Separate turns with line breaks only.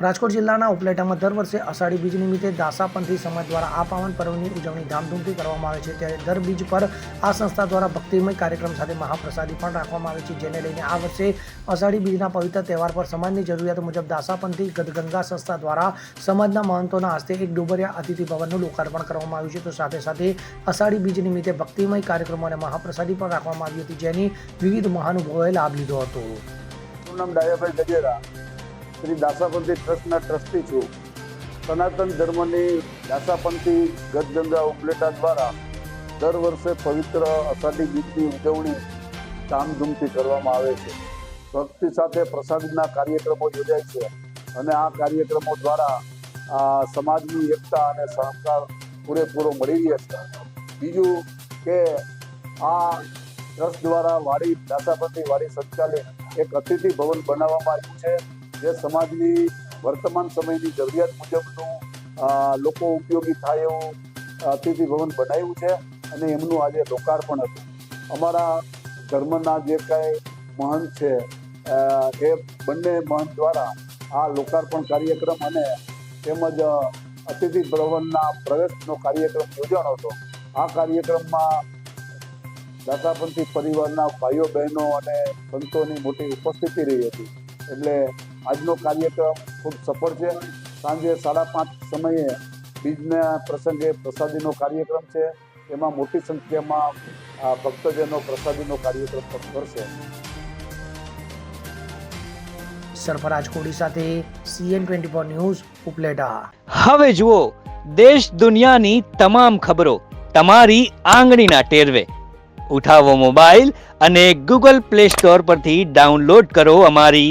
રાજકોટ જિલ્લાના ઉપલેટામાં દર વર્ષે અષાઢી બીજ નિમિત્તે દાસાપંથી સમાજ દ્વારા આ પાવન પર્વની ઉજવણી ધામધૂમથી કરવામાં આવે છે. ત્યારે દર બીજ પર આ સંસ્થા દ્વારા ભક્તિમય કાર્યક્રમ સાથે મહાપ્રસાદી પણ રાખવામાં આવે છે, જેને લઈને આ વર્ષે અષાઢી બીજના પવિત્ર તહેવાર પર સમાજની જરૂરિયાત મુજબ દાસાપંથી ગદગંગા સંસ્થા દ્વારા સમાજના મહંતોના હસ્તે એક ડુબરિયા અતિથિ ભવનનું લોકાર્પણ કરવામાં આવ્યું છે. તો સાથે સાથે અષાઢી બીજ નિમિત્તે ભક્તિમય કાર્યક્રમો અને મહાપ્રસાદી પણ રાખવામાં આવી હતી, જેની વિવિધ મહાનુભાવોએ લાભ લીધો હતો.
નામ ડાયાભાઈ ગજેરા? શ્રી દાસાપંથી ટ્રસ્ટના ટ્રસ્ટી છું. સનાતન ધર્મની દાસાપંથી ગદગંગા ઉપલેટા દ્વારા દર વર્ષે પવિત્ર અષાઢી બીજની ઉજવણી ધામધૂમથી કરવામાં આવે છે. ભક્તિ સાથે પ્રસાદના કાર્યક્રમો યોજાય છે અને આ કાર્યક્રમો દ્વારા સમાજની એકતા અને સહકાર પૂરેપૂરો મળી રહે છે. બીજું કે આ ટ્રસ્ટ દ્વારા વાડી દાસાપંથી વાડી સંચાલિત એક અતિથિ ભવન બનાવવામાં આવ્યું છે. જે સમાજની વર્તમાન સમયની જરૂરિયાત મુજબનું લોકો ઉપયોગી થાય એવું અતિથિ ભવન બનાવ્યું છે અને એમનું આજે લોકાર્પણ હતું. અમારા ધર્મના જે કાંઈ મહંત છે એ બંને મહંત દ્વારા આ લોકાર્પણ કાર્યક્રમ અને તેમજ અતિથિ ભવનના પ્રવેશનો કાર્યક્રમ યોજાણો હતો. આ કાર્યક્રમમાં દાતાપંથી પરિવારના ભાઈઓ બહેનો અને સંતોની મોટી ઉપસ્થિતિ રહી હતી. એટલે આજનો કાર્યક્રમ ખૂબ સફળ છે. સાંજે સાડા પાંચ સમયે બીજના પ્રસંગે પ્રસાદીનો કાર્યક્રમ છે. એમાં મોટી સંખ્યામાં ભક્તજનો પ્રસાદીનો કાર્યક્રમ પણ કરશે.
સરફરાજ કોડી સાથે CN twenty four news Upleta.
હવે જુઓ દેશ દુનિયાની તમામ ખબરો તમારી આંગળીના ટેરવે. ઉઠાવો મોબાઈલ અને ગૂગલ પ્લે સ્ટોર પરથી ડાઉનલોડ કરો અમારી